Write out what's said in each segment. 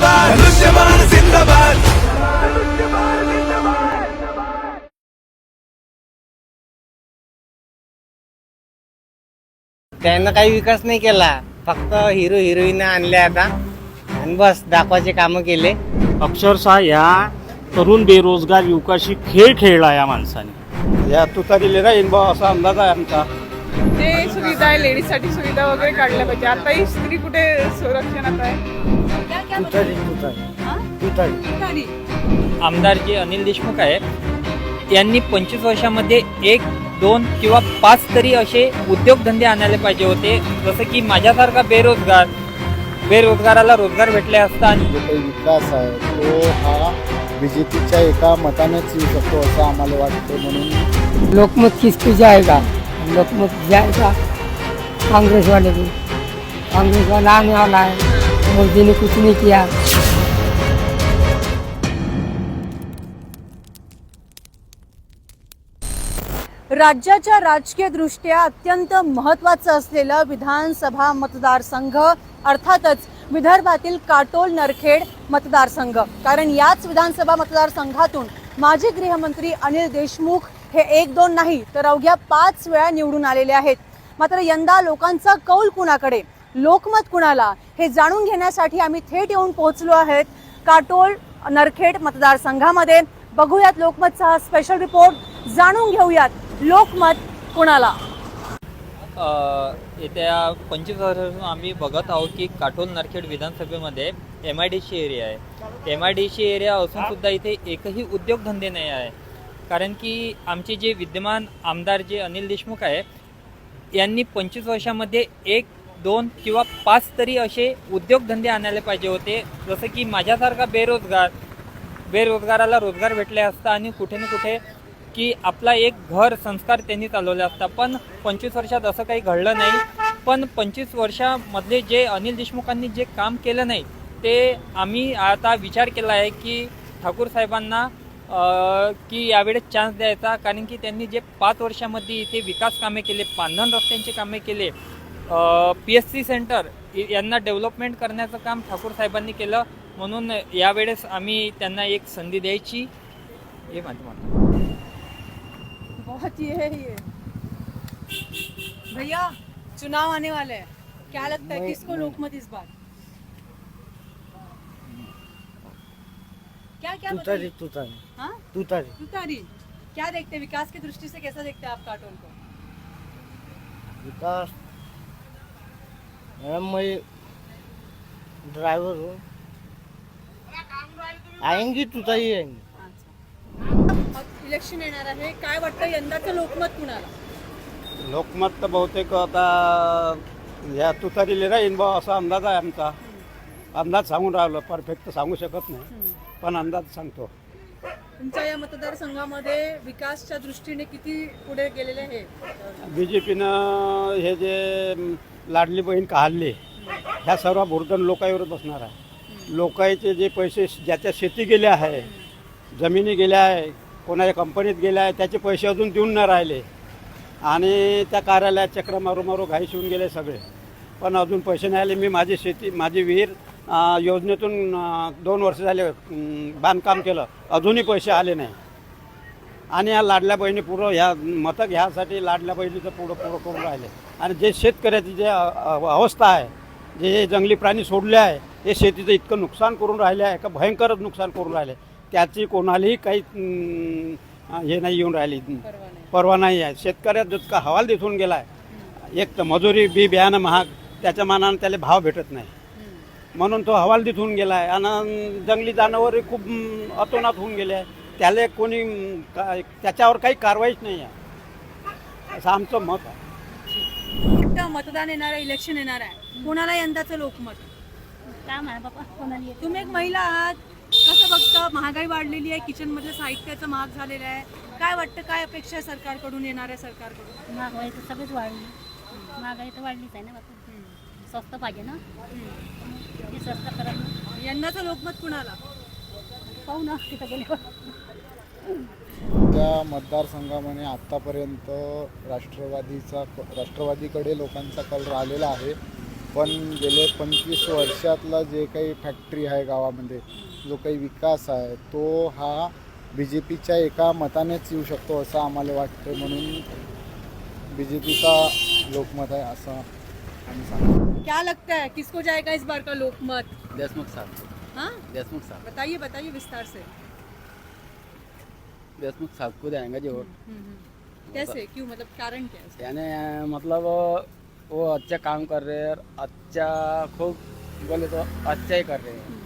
जिंदाबाद. जिंदाबाद. त्यानं काही विकास नाही केला. फक्त हिरो हिरोईन आणल्या आता. आणि बस दाखवायचे कामं केले. अक्षरशः या तरुण बेरोजगार युवकाशी खेळ खेळला या माणसाने. या तुतारीले राहीन बा असा अंदाज आहे आमचा. जे सुविधा आहे लेडीजसाठी सुविधा वगैरे काढल्या पाहिजे. आताही स्त्री कुठे संरक्षणात आहे? तुतारी. आमदार जे अनिल देशमुख आहेत यांनी पंचवीस वर्षामध्ये एक दोन किंवा पाच तरी असे उद्योगधंदे आणायला पाहिजे होते. जसं की माझ्यासारखा बेरोजगार बेरोजगाराला रोजगार भेटले असता आणि जो काही विकास आहे तो हा बी जे पीच्या एका मतानेच येऊ शकतो असं आम्हाला वाटतं. म्हणून लोकमत किसको जाएगा लोकमत जाएगा कांग्रेस वाले को कांग्रेस वाला आने वाला है मोदी ने कुछ नहीं किया राज्याच्या राजकीय दृष्ट्या अत्यंत महत्वाचं असलेलं विधानसभा मतदारसंघ अर्थातच विदर्भातील काटोल नरखेड मतदारसंघ. कारण याच विधानसभा मतदारसंघातून माजी गृहमंत्री अनिल देशमुख हे एक दोन नाही तर अवघ्या पाच वेळा निवडून आलेले आहेत. मात्र यंदा लोकांचा कौल कुणाकडे? लोकमत कुणाला हे जाणून घेण्यासाठी आम्ही थेट येऊन पोहोचलो आहेत. काटोल नरखेड मतदारसंघामध्ये बघूयात लोकमतचा हा स्पेशल रिपोर्ट जाणून घेऊयात लोकमत कुणाला. येत्या पंचवीस वर्षापासून आम्ही बघत आहोत की काटोल नरखेड विधानसभेमध्ये M I D C area आहे. M I D C area असून सुद्धा इथे एकही उद्योगधंदे नाही आहे. कारण की आमचे जे विद्यमान आमदार जे अनिल देशमुख आहे यांनी पंचवीस वर्षामध्ये एक दोन किंवा पाच तरी असे उद्योगधंदे आणायला पाहिजे होते. जसं की माझ्यासारखा बेरोजगार बेरोजगाराला रोजगार भेटले असता आणि कुठे ना कुठे की आपला एक घर संस्कार त्यांनी चालवले असता. पण पंचवीस वर्षात असं काही घडलं नाही. पण पंचवीस वर्षामधले जे अनिल देशमुखांनी जे काम केलं नाही ते आम्ही आता विचार केला आहे की ठाकूर साहेबांना की यावेळेस चान्स द्यायचा. कारण की त्यांनी जे पाच वर्षामध्ये इथे विकास कामे केले पांधन रस्त्यांचे कामे केले पी एस सी सेंटर यांना डेव्हलपमेंट करण्याचं काम ठाकूर साहेबांनी केलं. म्हणून यावेळेस आम्ही त्यांना एक संधी द्यायची. हे माझं बहुत ये है ये. भैया चुनाव आने वाले हैं. क्या लगता है किसको लोकमत इस बार? क्या क्या तुतारी बताइए? तुतारी हाँ? तुतारी तुतारी क्या देखते हैं? विकास की दृष्टि से कैसा देखते हैं आप काटोल को? विकास मैडम मैं ड्राइवर हूँ। आएंगी तुतारी आएंगी अब इलेक्शन येणार आहे. काय वाटतं यंदाचं लोकमत कुणाला? लोकमत तर बहुतेक आता या तुतारीले राहीन बा असा अंदाज आहे आमचा. अंदाज सांगून राहिलो परफेक्ट तर सांगू शकत नाही. पण अंदाज सांगतो. तुमच्या या मतदारसंघामध्ये विकासच्या दृष्टीने किती पुढे गेलेले आहे? बी जे पीनं हे जे लाडली बहीण काढली ह्या सर्व भुर्दन लोकांवर बसणार आहे. लोकांचे जे पैसे ज्याच्या शेती गेल्या आहे जमिनी गेल्या आहे कोणाच्या कंपनीत गेल्या आहे त्याचे पैसे अजून देऊन न राहिले. आणि त्या कार्यालयात चक्र मारू मारू घाई शिवून गेले सगळे. पण अजून पैसे नाही आले. मी माझी शेती माझी विहीर योजनेतून दोन वर्ष झाले बांधकाम केलं. अजूनही पैसे आले नाही. आणि या लाडल्या बहिणी पुढं ह्या मतं घ्यासाठी लाडल्या बहिणीचं पुढं पुढं करून राहिले. आणि जे शेतकऱ्याची जे अवस्था आहे जे हे जंगली प्राणी सोडले आहे हे शेतीचं इतकं नुकसान करून राहिले आहे का भयंकरच नुकसान करून राहिले. त्याची कोणालाही काही हे नाही येऊन राहिली. परवा नाही आहे. शेतकऱ्यात जितका हवाल दिसून गेला आहे एक तर मजुरी बी बियाणं महाग त्याच्या मानानं त्याला भाव भेटत नाही. म्हणून तो हवाल दिसून गेला आहे आणि जंगली जनावरही खूप अतोनात होऊन गेले आहे त्याला कोणी काय- त्याच्यावर काही कारवाईच नाही आहे. असं आमचं मत आहे. मतदान येणार आहे इलेक्शन येणार आहे. कोणाला यंदाचं लोकमत? काय म्हणा बाबा? कोणाला तुम्ही एक महिला आहात. कसं बघता? महागाई वाढलेली आहे. किचन मधलं साहित्याचं महाग झालेलं आहे. काय वाटतं? काय अपेक्षा आहे सरकारकडून? येणाऱ्या सरकारकडून? महागाई तर सगळीच वाढली. महागाई तर वाढलीच आहे ना बाबा. स्वस्त पाहिजे ना? ते स्वस्त करा ना. यंदाचं लोकमत कुणाला? पाहू ना तिथं गेल्यावर त्या मतदारसंघामध्ये आत्तापर्यंत राष्ट्रवादीचा राष्ट्रवादीकडे लोकांचा कल राहिलेला आहे. पण गेले पंचवीस वर्षातला जे काही फॅक्टरी आहे गावामध्ये जो काही विकास आहे तो हा बी जे पीच्या एका मतानेच येऊ शकतो असं आम्हाला वाटतं म्हणून बी जे पीचा लोकमत आहे असं आम्ही सांगतो. क्या लगता है? किसको जाएगा इस बार का लोकमत? देशमुख साहब हाँ? देशमुख साहब। बताइए बताइए विस्तार से। देशमुख साहब को देंगे जो कैसे? क्यों? मतलब कारण क्या है यानी मतलब वो अच्छा काम कर रहे हैं अच्छा खूब बोले तो अच्छा ही कर रहे हैं।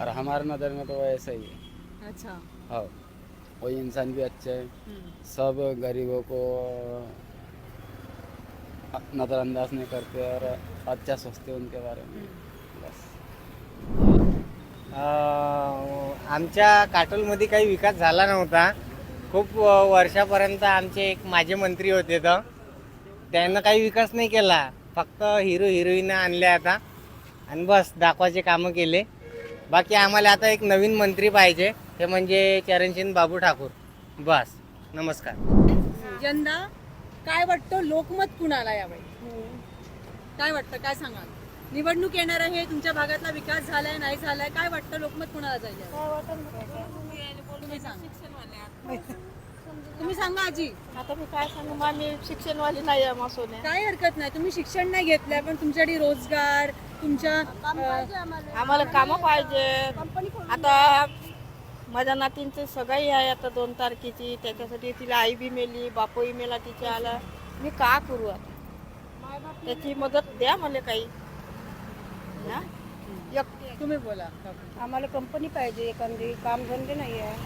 और हमारे नज़र में तो ऐसा ही है। अच्छा। हाँ। वो इंसान भी अच्छे हैं। हम्म, सब गरीबों को नज़रअंदाज नहीं करते और अच्छा सोचते उनके बारे में. बस. अं, आमच्या काटोलमध्ये काही विकास झाला नव्हता. खूप वर्षापर्यंत आमचे एक माजी मंत्री होते तर त्यांना काही विकास नाही केला. फक्त हिरो हिरोईन आणल्या आता. आणि बस दाखवायचे कामं केले. बाकी आम्हाला आता एक नवीन मंत्री पाहिजे. ते म्हणजे चरणसिंग बाबू ठाकूर. बस नमस्कार. यंदा काय वाटतं लोकमत कुणाला यावेळी? काय वाटतं? काय सांगाल? निवडणूक येणार आहे तुमच्या भागातला विकास झालाय नाही झालाय काय वाटतं लोकमत कुणाला जाईल? तुम्ही सांगा? तुम्ही सांगा आजी. आता मी काय सांगू? मग मी शिक्षणवाली नाही आहे मासोने. काय हरकत नाही. तुम्ही शिक्षण नाही घेतलंय पण तुमच्याकडे रोजगार तुमच्या आम्हाला कामं पाहिजे आता माझ्या नातींची सगाई आहे आता दोन तारखेची. त्याच्यासाठी तिला आई बी मेली बापही मेला तिच्या आला. मी का करू आता? त्याची मदत द्या मला काही. ना? एक- तुम्ही बोला. आम्हाला कंपनी पाहिजे एखादी. कामधंदे नाही आहे.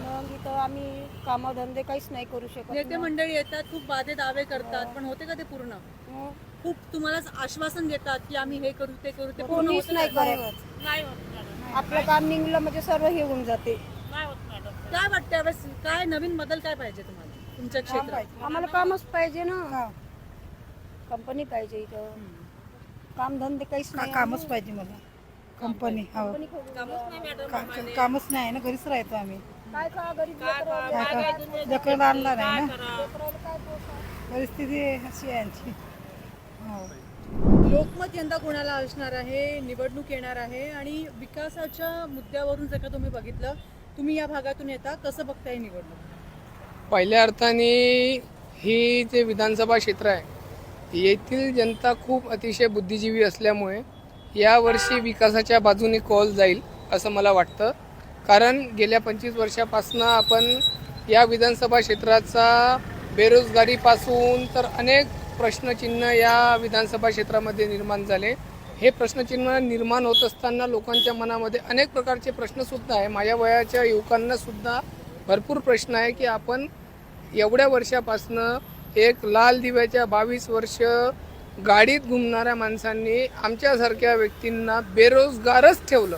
मग इथं आम्ही कामधंदे काहीच नाही करू शकत नेते मंडळी येतात खूप वादे दावे करतात पण होते का ते पूर्ण? मग खूप तुम्हाला आश्वासन देतात की आम्ही हे करू ते करू ते पूर्ण कोणीच होतं नाही का? करत. आपलं काम निघलं म्हणजे सर्व हे होऊन जाते. काय वाटतं यावेळेस काय नवीन बदल काय पाहिजे तुम्हाला? तुमच्या क्षेत्रात? आम्हाला कामच पाहिजे ना. कंपनी पाहिजे इथं. कामधंदे काहीच नाही कामच पाहिजे मला? कंपनी हो. कामच नाही ना घरीच राहतो आम्ही. काय का गरीब लेकरं आणणार आहे ना. परिस्थिती अशी आहे आमची. हो. लोकमत यंदा कोणाला असणार आहे? निवडणूक येणार आहे आणि विकासाच्या मुद्द्यावरून जर का तुम्ही बघितलं तुम्ही या भागातून येता कसं बघताय निवडणूक? पहिल्या अर्थाने ही जे विधानसभा क्षेत्र आहे येथील जनता खूप अतिशय बुद्धिजीवी असल्यामुळे यावर्षी विकासाच्या बाजूने कॉल जाईल असं मला वाटतं. कारण गेल्या पंचवीस वर्षापासून आपण या विधानसभा क्षेत्राचा बेरोजगारीपासून तर अनेक प्रश्नचिन्ह या विधानसभा क्षेत्रामध्ये निर्माण झाले. हे प्रश्नचिन्ह निर्माण होत असताना लोकांच्या मनामध्ये अनेक प्रकारचे प्रश्नसुद्धा आहे. माझ्या वयाच्या युवकांनासुद्धा भरपूर प्रश्न आहे की आपण एवढ्या वर्षापासनं एक लाल दिव्याच्या बावीस वर्ष गाडीत घुमणाऱ्या माणसांनी आमच्यासारख्या व्यक्तींना बेरोजगारच ठेवलं.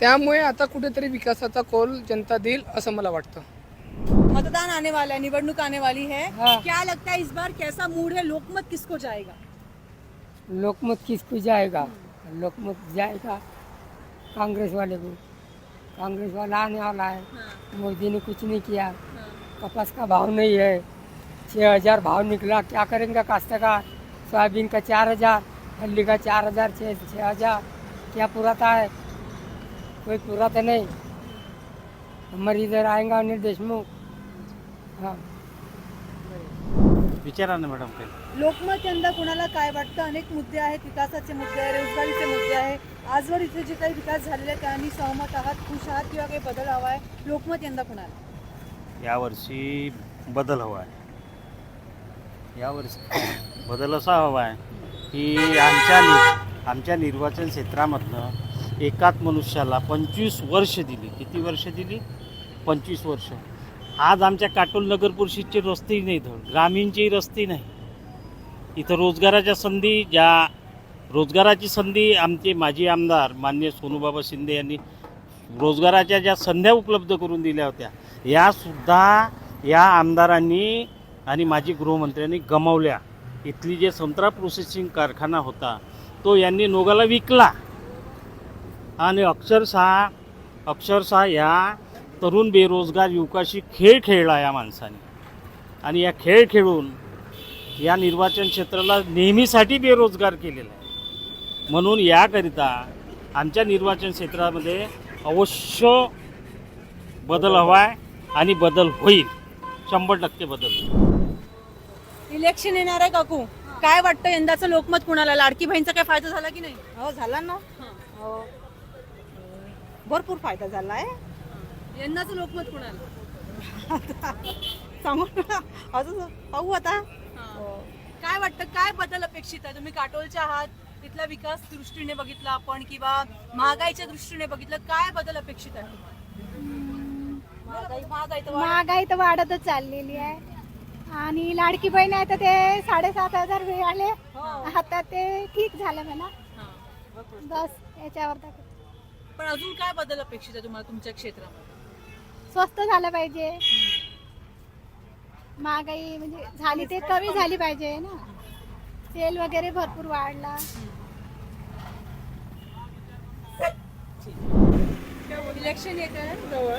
त्यामुळे आता कुठेतरी विकासाचा कौल जनता देईल असं मला वाटतं. मतदान आने वाला है निवडणूक आने वाली है। हाँ। क्या लगता है इस बार कैसा मूड है? लोकमत किसको जाएगा? लोकमत किसको जाएगा? लोकमत जाएगा कांग्रेस वाले को। कांग्रेस वाला आने वाला है। मोदी ने कुछ नहीं किया। कपास का भाव नहीं है। छः हज़ार भाव निकला। क्या करेंगे काश्तकार? सोयाबीन का चार हज़ार हल्दी का चार हज़ार छः छः हज़ार। क्या पुराता है? कोई पुराता नहीं। हमारे इधर आएगा अनिल देशमुख हाँ. विचारा ना मॅडम काही. लोकमत यंदा कोणाला काय वाटतं? अनेक मुद्दे आहेत विकासाचे मुद्दे आहे रोजगारीचे मुद्दे आहे आजवर इथे जे काही विकास झालेले आहेत त्यांनी सहमत आहात खुश आहात किंवा काही बदल हवा आहे? लोकमत यंदा कोणाला? यावर्षी बदल हवा आहे. यावर्षी बदल असा हवा आहे की आमच्या नि आमच्या निर्वाचन क्षेत्रामधनं एकाच मनुष्याला पंचवीस वर्ष दिली. किती वर्ष दिली? पंचवीस वर्ष. आज आमच्या काटोल नगर परिषदचे रस्तेही नाहीत ग्रामीणचेही रस्ते नाही. इथं रोजगाराच्या संधी ज्या रोजगाराची संधी आमचे माजी आमदार मान्य सोनूबाबा शिंदे यांनी रोजगाराच्या ज्या संध्या उपलब्ध करून दिल्या होत्या यासुद्धा या आमदारांनी आणि माजी गृहमंत्र्यांनी गमावल्या. इथली जे संत्रा प्रोसेसिंग कारखाना होता तो यांनी नोगाला विकला. आणि अक्षरशः अक्षरशः या तरुण बेरोजगार युवकाशी खेळ खेळला या माणसाने. आणि या खेळ खेळून या निर्वाचन क्षेत्राला नेहमीसाठी बेरोजगार केलेलं आहे. म्हणून याकरिता आमच्या निर्वाचन क्षेत्रामध्ये अवश्य बदल हवा आहे आणि बदल होईल. शंभर टक्के बदल होईल. इलेक्शन येणार आहे काकू. काय वाटतं यंदाचं लोकमत कुणाला? लाडकी बहीणचा काय फायदा झाला की नाही? हो झाला ना. हो. भरपूर फायदा झाला आहे. यंदाचं लोकमत कुणाला? सांगू ना. अजून पाहू आता. काय वाटतं काय बदल अपेक्षित आहे? तुम्ही काटोलच्या आहात तिथला विकास दृष्टीने बघितला आपण किंवा महागाईच्या दृष्टीने बघितलं काय बदल अपेक्षित आहे महागाई तर वाढतच चाललेली आहे. आणि लाडकी बहीण आहे तर ते साडेसात हजार मिळाले. आता ते ठीक झालं म्हणा. बस याच्यावर पण अजून काय बदल अपेक्षित आहे तुम्हाला तुमच्या क्षेत्रामध्ये? स्वस्त झालं पाहिजे. महागाई म्हणजे झाली ते कमी झाली पाहिजे ना. तेल वगैरे भरपूर वाढला. इलेक्शन येत आहे जवळ.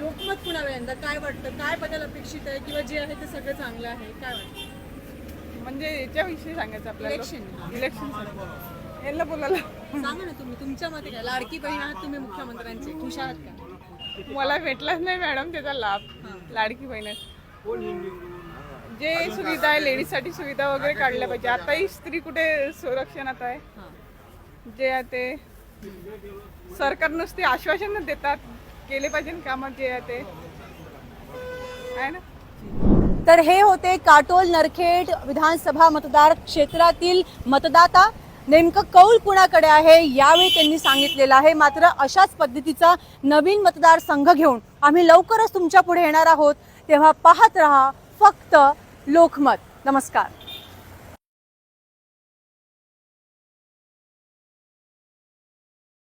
लोकमत कुणाला यंदा काय वाटतं? काय बदल अपेक्षित आहे? किंवा जे आहे ते सगळं चांगलं आहे? काय वाटतं? म्हणजे याच्याविषयी सांगायचं आपल्याला? इलेक्शन. इलेक्शन यांना बोलायला सांगा ना तुम्ही. तुमच्या मते काय? लाडकी बहीण आहात तुम्ही मुख्यमंत्र्यांचे. खुश आहात का? मला भेटलाच नाही मॅडम त्याचा लाभ. लाडकी बहिणीस जे सुविधा आहे लेडीजसाठी सुविधा वगैरे काढल्या पाहिजे. आताही स्त्री कुठे संरक्षणात आहे? जे आहे ते सरकार नुसते आश्वासन देतात. केले पाहिजे कामात जे आहे ते. आहे ना? तर हे होते काटोल नरखेड विधानसभा मतदार क्षेत्रातील मतदाता. नेमकं कौल कुणाकडे आहे यावेळी त्यांनी सांगितलेलं आहे. मात्र अशाच पद्धतीचा नवीन मतदारसंघ घेऊन आम्ही लवकरच तुमच्यापुढे येणार आहोत. तेव्हा पाहत रहा फक्त लोकमत. नमस्कार.